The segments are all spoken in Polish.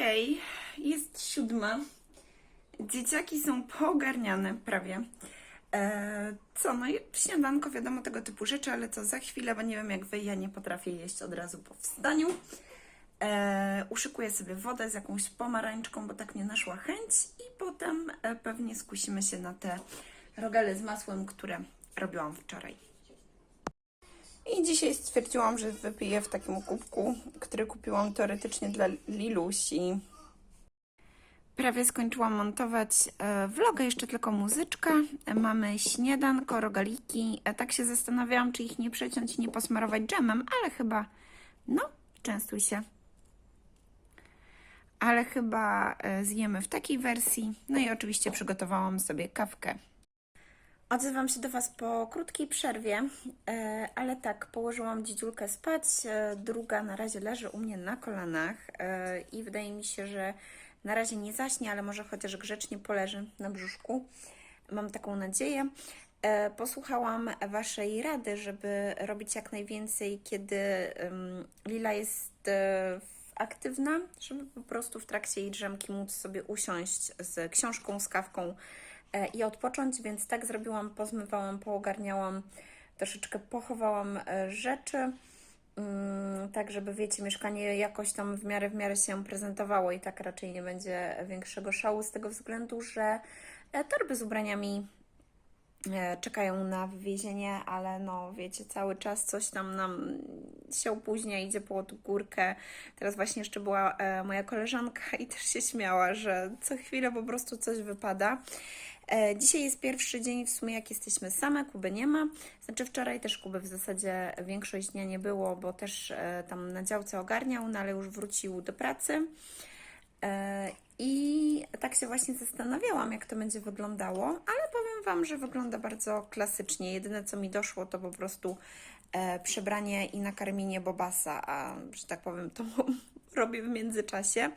Okej, jest siódma. Dzieciaki są poogarniane prawie. E, co, no i śniadanko, wiadomo, tego typu rzeczy, ale co, za chwilę, bo nie wiem jak wy, ja nie potrafię jeść od razu po wstaniu. E, uszykuję sobie wodę z jakąś pomarańczką, bo tak mnie naszła chęć i potem e, pewnie skusimy się na te rogale z masłem, które robiłam wczoraj. I dzisiaj stwierdziłam, że wypiję w takim kubku, który kupiłam teoretycznie dla Lilusi. Prawie skończyłam montować e, vloga, jeszcze tylko muzyczka. Mamy śniadanko, rogaliki. E, Tak się zastanawiałam, czy ich nie przeciąć i nie posmarować dżemem, ale chyba, no, częstuj się. Ale chyba e, zjemy w takiej wersji. No i oczywiście przygotowałam sobie kawkę. Odzywam się do Was po krótkiej przerwie, e, ale tak, położyłam dzidziulkę spać, e, druga na razie leży u mnie na kolanach e, i wydaje mi się, że na razie nie zaśnie, ale może chociaż grzecznie poleży na brzuszku. Mam taką nadzieję. Posłuchałam Waszej rady, żeby robić jak najwięcej, kiedy Lila jest aktywna, żeby po prostu w trakcie jej drzemki móc sobie usiąść z książką, z kawką i odpocząć, więc tak zrobiłam, pozmywałam, poogarniałam, troszeczkę pochowałam e, rzeczy, mm, tak żeby wiecie, mieszkanie jakoś tam w miarę w miarę się prezentowało i tak raczej nie będzie większego szału z tego względu, że e, torby z ubraniami e, czekają na wywiezienie, ale no wiecie, cały czas coś tam nam się opóźnia, idzie po tą górkę. Teraz właśnie jeszcze była e, moja koleżanka i też się śmiała, że co chwilę po prostu coś wypada. E, Dzisiaj jest pierwszy dzień w sumie, jak jesteśmy same, Kuby nie ma. Znaczy wczoraj też Kuby w zasadzie większość dnia nie było, bo też e, tam na działce ogarniał, no ale już wrócił do pracy. E, I tak się właśnie zastanawiałam, jak to będzie wyglądało, ale powiem Wam, że wygląda bardzo klasycznie. Jedyne, co mi doszło, to po prostu przebranie i nakarmienie Bobasa, a że tak powiem, to robię w międzyczasie.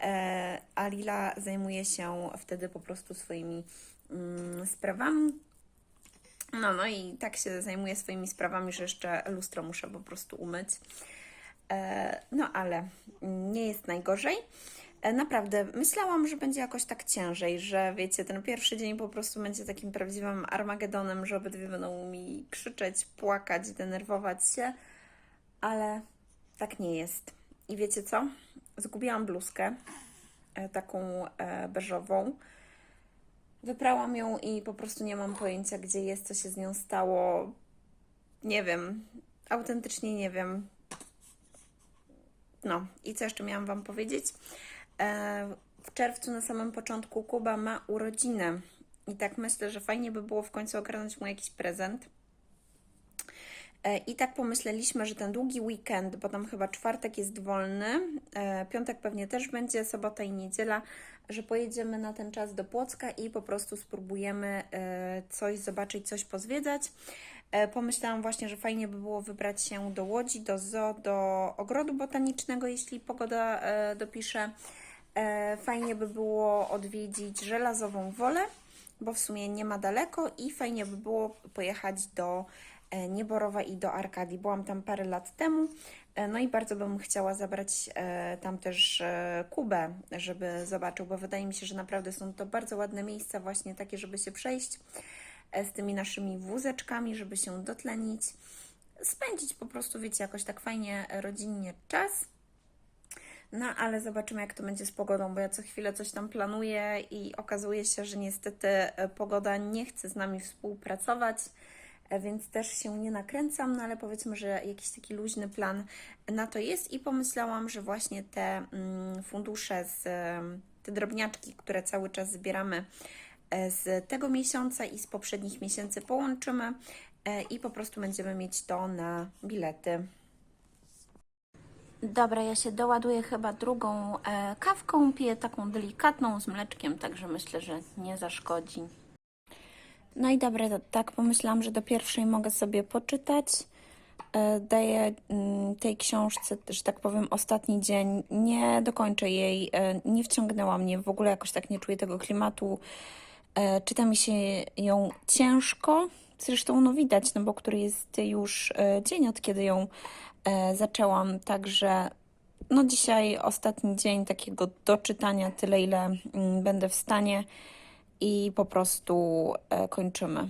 E, a Lila zajmuje się wtedy po prostu swoimi mm, sprawami. No, no i tak się zajmuję swoimi sprawami, że jeszcze lustro muszę po prostu umyć. E, No, ale nie jest najgorzej. E, Naprawdę, myślałam, że będzie jakoś tak ciężej, że wiecie, ten pierwszy dzień po prostu będzie takim prawdziwym Armagedonem, że obydwie będą mi krzyczeć, płakać, denerwować się, ale tak nie jest. I wiecie co? Zgubiłam bluzkę, e, taką e, beżową. Wyprałam ją i po prostu nie mam pojęcia, gdzie jest, co się z nią stało. Nie wiem, autentycznie nie wiem. No i co jeszcze miałam Wam powiedzieć? E, W czerwcu na samym początku Kuba ma urodziny i tak myślę, że fajnie by było w końcu ogarnąć mu jakiś prezent. E, I tak pomyśleliśmy, że ten długi weekend, bo tam chyba czwartek jest wolny, e, piątek pewnie też będzie, sobota i niedziela, że pojedziemy na ten czas do Płocka i po prostu spróbujemy e, coś zobaczyć, coś pozwiedzać. Pomyślałam właśnie, że fajnie by było wybrać się do Łodzi, do zoo, do ogrodu botanicznego, jeśli pogoda dopisze. Fajnie by było odwiedzić żelazową wolę, bo w sumie nie ma daleko i fajnie by było pojechać do Nieborowa i do Arkadii. Byłam tam parę lat temu, e, no i bardzo bym chciała zabrać e, tam też e, Kubę, żeby zobaczył, bo wydaje mi się, że naprawdę są to bardzo ładne miejsca, właśnie takie, żeby się przejść e, z tymi naszymi wózeczkami, żeby się dotlenić, spędzić po prostu, wiecie, jakoś tak fajnie, e, rodzinnie czas. No, ale zobaczymy, jak to będzie z pogodą, bo ja co chwilę coś tam planuję i okazuje się, że niestety e, pogoda nie chce z nami współpracować, e, więc też się nie nakręcam, no ale powiedzmy, że jakiś taki luźny plan na to jest i pomyślałam, że właśnie te mm, fundusze, z, te drobniaczki, które cały czas zbieramy e, z tego miesiąca i z poprzednich miesięcy połączymy e, i po prostu będziemy mieć to na bilety. Dobra, ja się doładuję chyba drugą e, kawką, piję taką delikatną z mleczkiem, także myślę, że nie zaszkodzi. No i dobra, tak pomyślałam, że do pierwszej mogę sobie poczytać. E, daję mm, tej książce, że tak powiem, ostatni dzień. Nie dokończę jej, e, nie wciągnęła mnie, w ogóle jakoś tak nie czuję tego klimatu. E, czyta mi się ją ciężko, zresztą no widać, no bo który jest już dzień od kiedy ją zaczęłam, także no dzisiaj ostatni dzień takiego doczytania, tyle ile mm, będę w stanie i po prostu e, kończymy.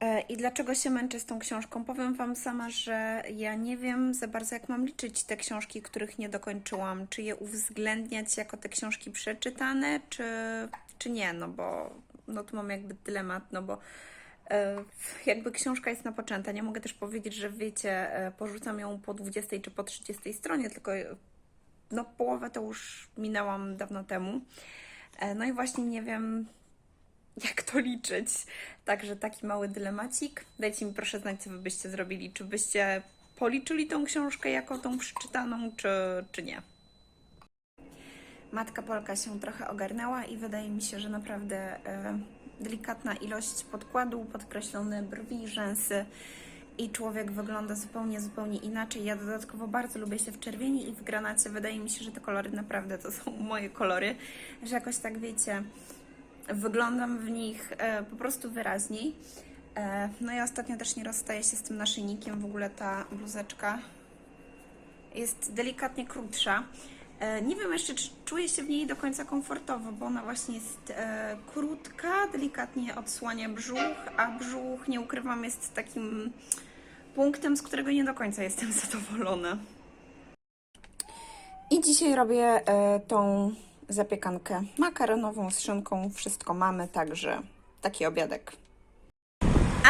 E, I dlaczego się męczę z tą książką? Powiem Wam sama, że ja nie wiem za bardzo, jak mam liczyć te książki, których nie dokończyłam. Czy je uwzględniać jako te książki przeczytane, czy, czy nie? No bo no tu mam jakby dylemat, no bo e, jakby książka jest napoczęta. Nie mogę też powiedzieć, że wiecie, porzucam ją po 20 czy po 30 stronie, tylko no połowę to już minęłam dawno temu. No i właśnie nie wiem, jak to liczyć. Także taki mały dylemacik. Dajcie mi proszę znać, co wy byście zrobili. Czy byście policzyli tą książkę jako tą przeczytaną, czy, czy nie. Matka Polka się trochę ogarnęła i wydaje mi się, że naprawdę e, delikatna ilość podkładu, podkreślone brwi, rzęsy i człowiek wygląda zupełnie, zupełnie inaczej. Ja dodatkowo bardzo lubię się w czerwieni i w granacie. Wydaje mi się, że te kolory naprawdę to są moje kolory, że jakoś tak wiecie, wyglądam w nich e, po prostu wyraźniej. E, no i ostatnio też nie rozstaję się z tym naszyjnikiem. W ogóle ta bluzeczka jest delikatnie krótsza. E, Nie wiem jeszcze, czy czuję się w niej do końca komfortowo, bo ona właśnie jest krótka, delikatnie odsłania brzuch, a brzuch, nie ukrywam, jest takim punktem, z którego nie do końca jestem zadowolona. I dzisiaj robię tą zapiekankę makaronową z szynką. Wszystko mamy, także taki obiadek.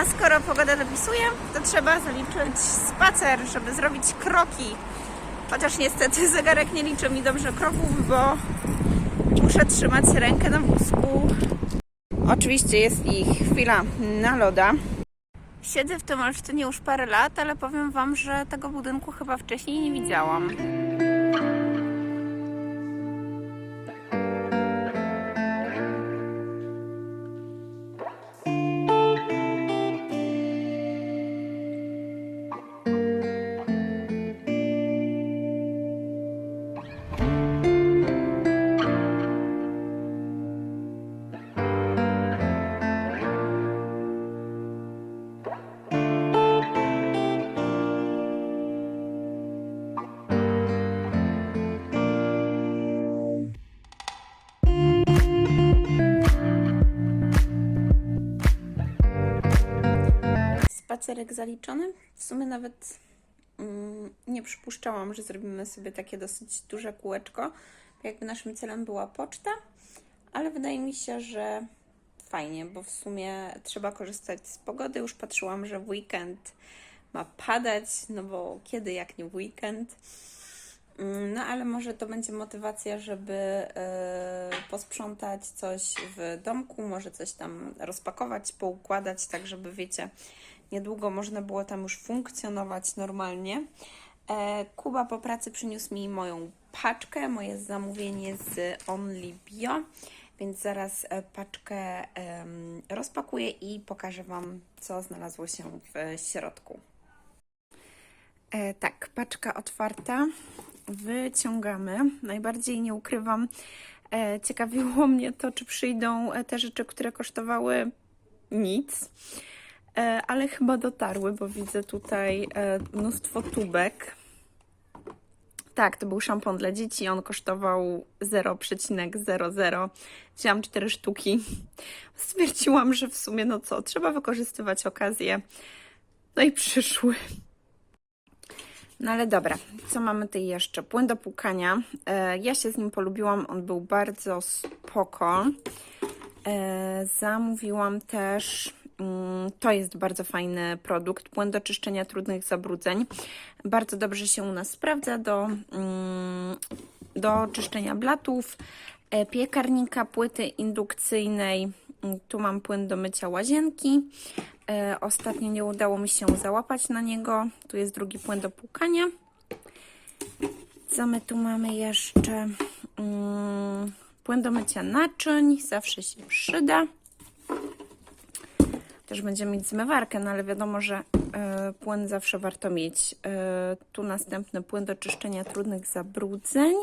A skoro pogoda dopisuje, to trzeba zaliczyć spacer, żeby zrobić kroki. Chociaż niestety zegarek nie liczy mi dobrze kroków, bo muszę trzymać rękę na wózku. Oczywiście jest ich chwila na loda. Siedzę w tym Olsztynie już parę lat, ale powiem Wam, że tego budynku chyba wcześniej nie widziałam. Spacerek zaliczony. W sumie nawet mm, nie przypuszczałam, że zrobimy sobie takie dosyć duże kółeczko. Jakby naszym celem była poczta, ale wydaje mi się, że fajnie, bo w sumie trzeba korzystać z pogody. Już patrzyłam, że w weekend ma padać, no bo kiedy jak nie w weekend. Mm, No ale może to będzie motywacja, żeby e, posprzątać coś w domku, może coś tam rozpakować, poukładać, tak żeby wiecie, niedługo można było tam już funkcjonować normalnie. E, Kuba po pracy przyniósł mi moją paczkę, moje zamówienie z Only Bio, więc zaraz e, paczkę rozpakuję i pokażę Wam, co znalazło się w środku. E, tak, paczka otwarta. Wyciągamy. Najbardziej nie ukrywam, ciekawiło mnie to, czy przyjdą te rzeczy, które kosztowały nic, ale chyba dotarły, bo widzę tutaj e, mnóstwo tubek. Tak, to był szampon dla dzieci. On kosztował 0,00. Wzięłam 4 sztuki. Stwierdziłam, że w sumie no co, trzeba wykorzystywać okazję. No i przyszły. No ale dobra, co mamy tutaj jeszcze? Płyn do płukania. E, ja się z nim polubiłam, on był bardzo spoko. E, zamówiłam też, to jest bardzo fajny produkt, płyn do czyszczenia trudnych zabrudzeń. Bardzo dobrze się u nas sprawdza do, mm, do czyszczenia blatów, e, piekarnika, płyty indukcyjnej. Mm, Tu mam płyn do mycia łazienki. E, Ostatnio nie udało mi się załapać na niego. Tu jest drugi płyn do płukania. Co my tu mamy jeszcze? Mm, płyn do mycia naczyń. Zawsze się przyda. Też będziemy mieć zmywarkę, no ale wiadomo, że e, płyn zawsze warto mieć. E, tu następny płyn do czyszczenia trudnych zabrudzeń.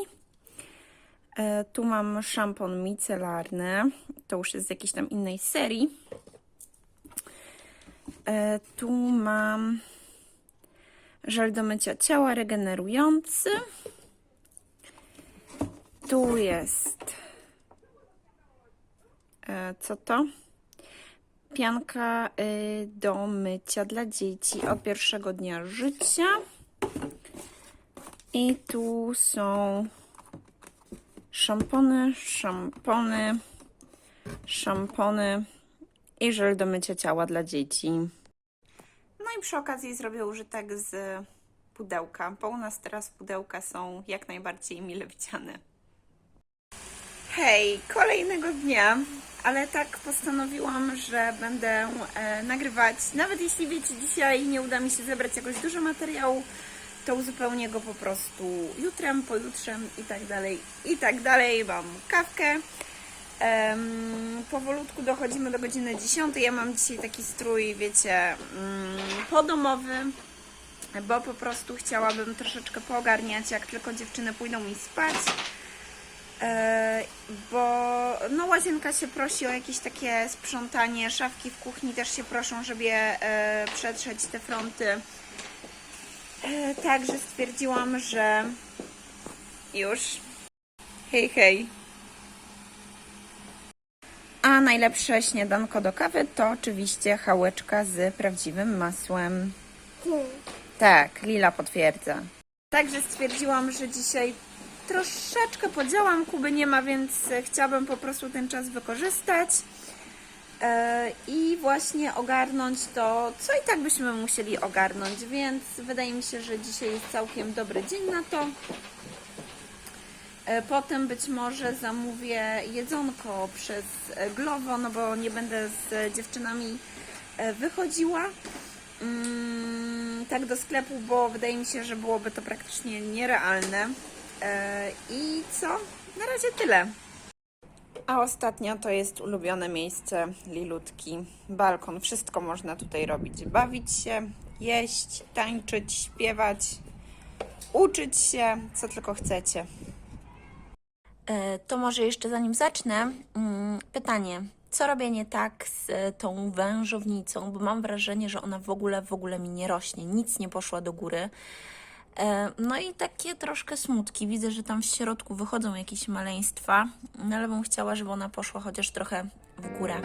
E, tu mam szampon micelarny. To już jest z jakiejś tam innej serii. E, tu mam żel do mycia ciała regenerujący. Tu jest. Co to? Pianka y, do mycia dla dzieci od pierwszego dnia życia. I tu są szampony, szampony, szampony i żel do mycia ciała dla dzieci. No i przy okazji zrobię użytek z pudełka, bo u nas teraz pudełka są jak najbardziej mile widziane. Hej, kolejnego dnia, ale tak postanowiłam, że będę e, nagrywać. Nawet jeśli wiecie, dzisiaj nie uda mi się zebrać jakoś dużo materiału, to uzupełnię go po prostu jutrem, pojutrzem i tak dalej, i tak dalej. Mam kawkę. Em, powolutku dochodzimy do godziny 10. Ja mam dzisiaj taki strój, wiecie, mm, podomowy, bo po prostu chciałabym troszeczkę poogarniać, jak tylko dziewczyny pójdą mi spać. E, bo no łazienka się prosi o jakieś takie sprzątanie, szafki w kuchni też się proszą, żeby je przetrzeć te fronty. E, także stwierdziłam, że już. Hej, hej. A najlepsze śniadanko do kawy to oczywiście chałeczka z prawdziwym masłem. Tak, Lila potwierdza. Także stwierdziłam, że dzisiaj troszeczkę podziałam. Kuby nie ma, więc e, chciałabym po prostu ten czas wykorzystać e, i właśnie ogarnąć to, co i tak byśmy musieli ogarnąć, więc wydaje mi się, że dzisiaj jest całkiem dobry dzień na to. E, Potem być może zamówię jedzonko przez Glovo, no bo nie będę z dziewczynami wychodziła mm, tak do sklepu, bo wydaje mi się, że byłoby to praktycznie nierealne. E, I co? Na razie tyle. A ostatnia to jest ulubione miejsce Lilutki. Balkon. Wszystko można tutaj robić. Bawić się, jeść, tańczyć, śpiewać, uczyć się, co tylko chcecie. E, To może jeszcze zanim zacznę, mm, pytanie. Co robię nie tak z tą wężownicą, bo mam wrażenie, że ona w ogóle, w ogóle mi nie rośnie, nic nie poszła do góry. E, No i takie troszkę smutki. Widzę, że tam w środku wychodzą jakieś maleństwa, no ale bym chciała, żeby ona poszła chociaż trochę w górę.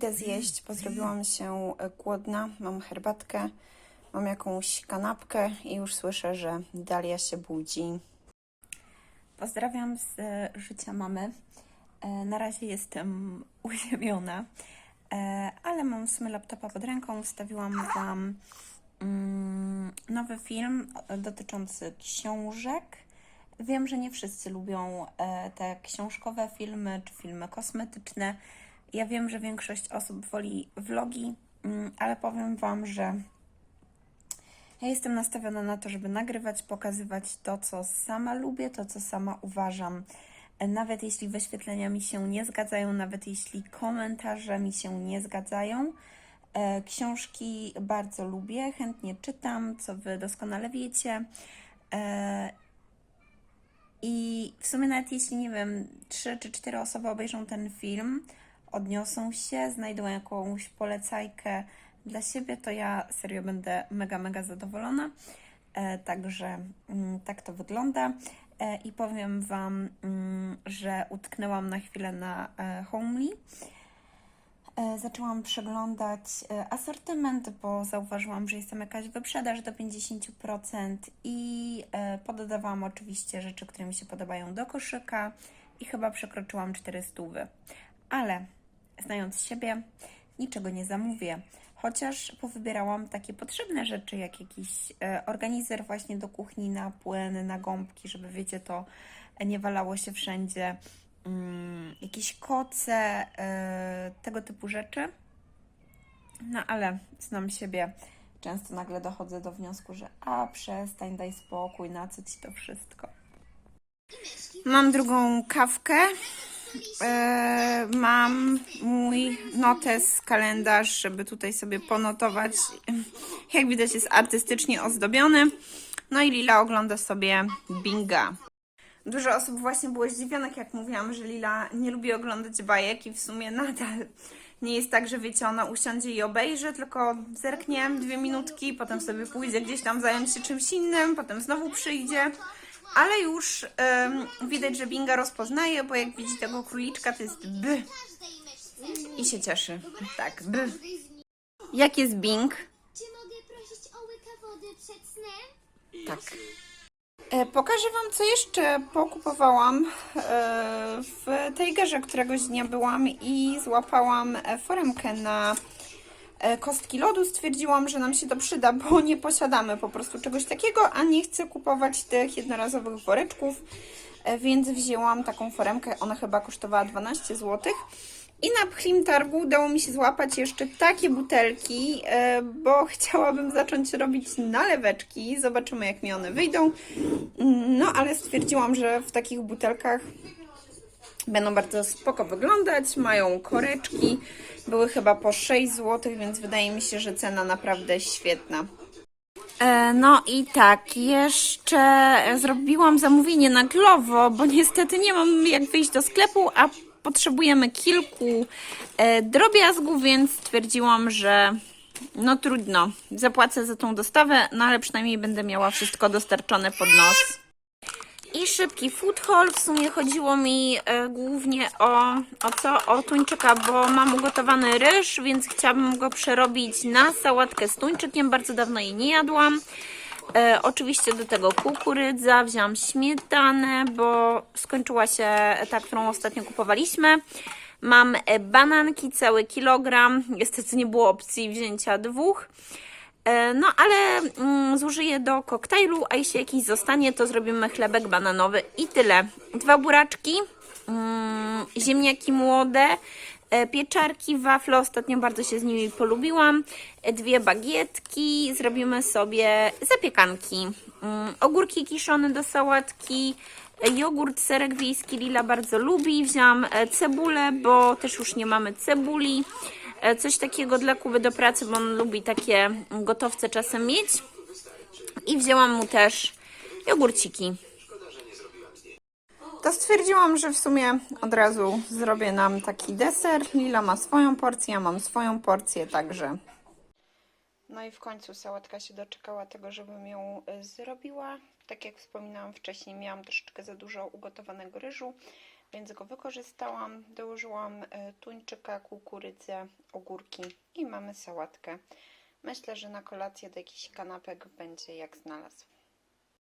Idę zjeść, bo zrobiłam się e, głodna. Mam herbatkę, mam jakąś kanapkę i już słyszę, że Dalia się budzi. Pozdrawiam z e, życia mamy. E, Na razie jestem uziemiona, ale mam w sumie laptopa pod ręką. Wstawiłam Wam mm, nowy film dotyczący książek. Wiem, że nie wszyscy lubią te książkowe filmy czy filmy kosmetyczne. Ja wiem, że większość osób woli vlogi, mm, ale powiem Wam, że ja jestem nastawiona na to, żeby nagrywać, pokazywać to, co sama lubię, to, co sama uważam. Nawet jeśli wyświetlenia mi się nie zgadzają, nawet jeśli komentarze mi się nie zgadzają. E, Książki bardzo lubię, chętnie czytam, co Wy doskonale wiecie. E, I w sumie nawet jeśli, nie wiem, trzy czy cztery osoby obejrzą ten film, odniosą się, znajdą jakąś polecajkę dla siebie, to ja serio będę mega, mega zadowolona. E, także mm, tak to wygląda. E, I powiem Wam, mm, że utknęłam na chwilę na e, Homely. Zaczęłam przeglądać asortyment, bo zauważyłam, że jest tam jakaś wyprzedaż do 50% i pododawałam oczywiście rzeczy, które mi się podobają do koszyka i chyba przekroczyłam 400. Ale znając siebie, niczego nie zamówię. Chociaż powybierałam takie potrzebne rzeczy, jak jakiś e, organizer właśnie do kuchni na płyn, na gąbki, żeby wiecie, to nie walało się wszędzie. Mm, jakieś koce, e, tego typu rzeczy. No ale znam siebie. Często nagle dochodzę do wniosku, że a przestań, daj spokój, na co ci to wszystko. Mam drugą kawkę. E, mam mój notes, kalendarz, żeby tutaj sobie ponotować. Jak widać, jest artystycznie ozdobiony. No i Lila ogląda sobie Binga. Dużo osób właśnie było zdziwionych, jak mówiłam, że Lila nie lubi oglądać bajek i w sumie nadal nie jest tak, że wiecie, ona usiądzie i obejrzy, tylko zerknie dwie minutki, potem sobie pójdzie gdzieś tam zająć się czymś innym, potem znowu przyjdzie. Ale już em, widać, że Binga rozpoznaje, bo jak widzi tego króliczka, to jest by i się cieszy. Tak, by. Jak jest Bing? Czy mogę prosić o łyka wody przed snem? Tak. E, Pokażę Wam, co jeszcze pokupowałam e, w tej garze, któregoś dnia byłam i złapałam e, foremkę na kostki lodu. Stwierdziłam, że nam się to przyda, bo nie posiadamy po prostu czegoś takiego, a nie chcę kupować tych jednorazowych woreczków, e, więc wzięłam taką foremkę. Ona chyba kosztowała 12 zł. I na Pchlim Targu udało mi się złapać jeszcze takie butelki, e, bo chciałabym zacząć robić naleweczki. Zobaczymy, jak mi one wyjdą. No, ale stwierdziłam, że w takich butelkach będą bardzo spoko wyglądać. Mają koreczki. Były chyba po 6 zł, więc wydaje mi się, że cena naprawdę świetna. E, No i tak, jeszcze zrobiłam zamówienie na Glovo, bo niestety nie mam jak wyjść do sklepu, a potrzebujemy kilku e, drobiazgów, więc stwierdziłam, że no trudno, zapłacę za tą dostawę, no ale przynajmniej będę miała wszystko dostarczone pod nos. I szybki food haul. W sumie chodziło mi e, głównie o, o co? O tuńczyka, bo mam ugotowany ryż, więc chciałabym go przerobić na sałatkę z tuńczykiem. Bardzo dawno jej nie jadłam. E, oczywiście do tego kukurydza, wziąłam śmietanę, bo skończyła się ta, którą ostatnio kupowaliśmy. Mam bananki, cały kilogram. Niestety nie było opcji wzięcia dwóch. E, No, ale mm, zużyję do koktajlu, a jeśli jakiś zostanie, to zrobimy chlebek bananowy i tyle. Dwa buraczki, mm, ziemniaki młode, e, pieczarki, wafle, ostatnio bardzo się z nimi polubiłam, e, dwie bagietki, zrobimy sobie zapiekanki, mm, ogórki kiszone do sałatki, jogurt, serek wiejski Lila bardzo lubi, wziąłam cebulę, bo też już nie mamy cebuli, coś takiego dla Kuby do pracy, bo on lubi takie gotowce czasem mieć. I wzięłam mu też jogurciki. To stwierdziłam, że w sumie od razu zrobię nam taki deser. Lila ma swoją porcję, ja mam swoją porcję, także. No i w końcu sałatka się doczekała tego, żebym ją y, zrobiła. Tak jak wspominałam wcześniej, miałam troszeczkę za dużo ugotowanego ryżu, więc go wykorzystałam. Dołożyłam e, tuńczyka, kukurydzę, ogórki i mamy sałatkę. Myślę, że na kolację do jakichś kanapek będzie jak znalazł.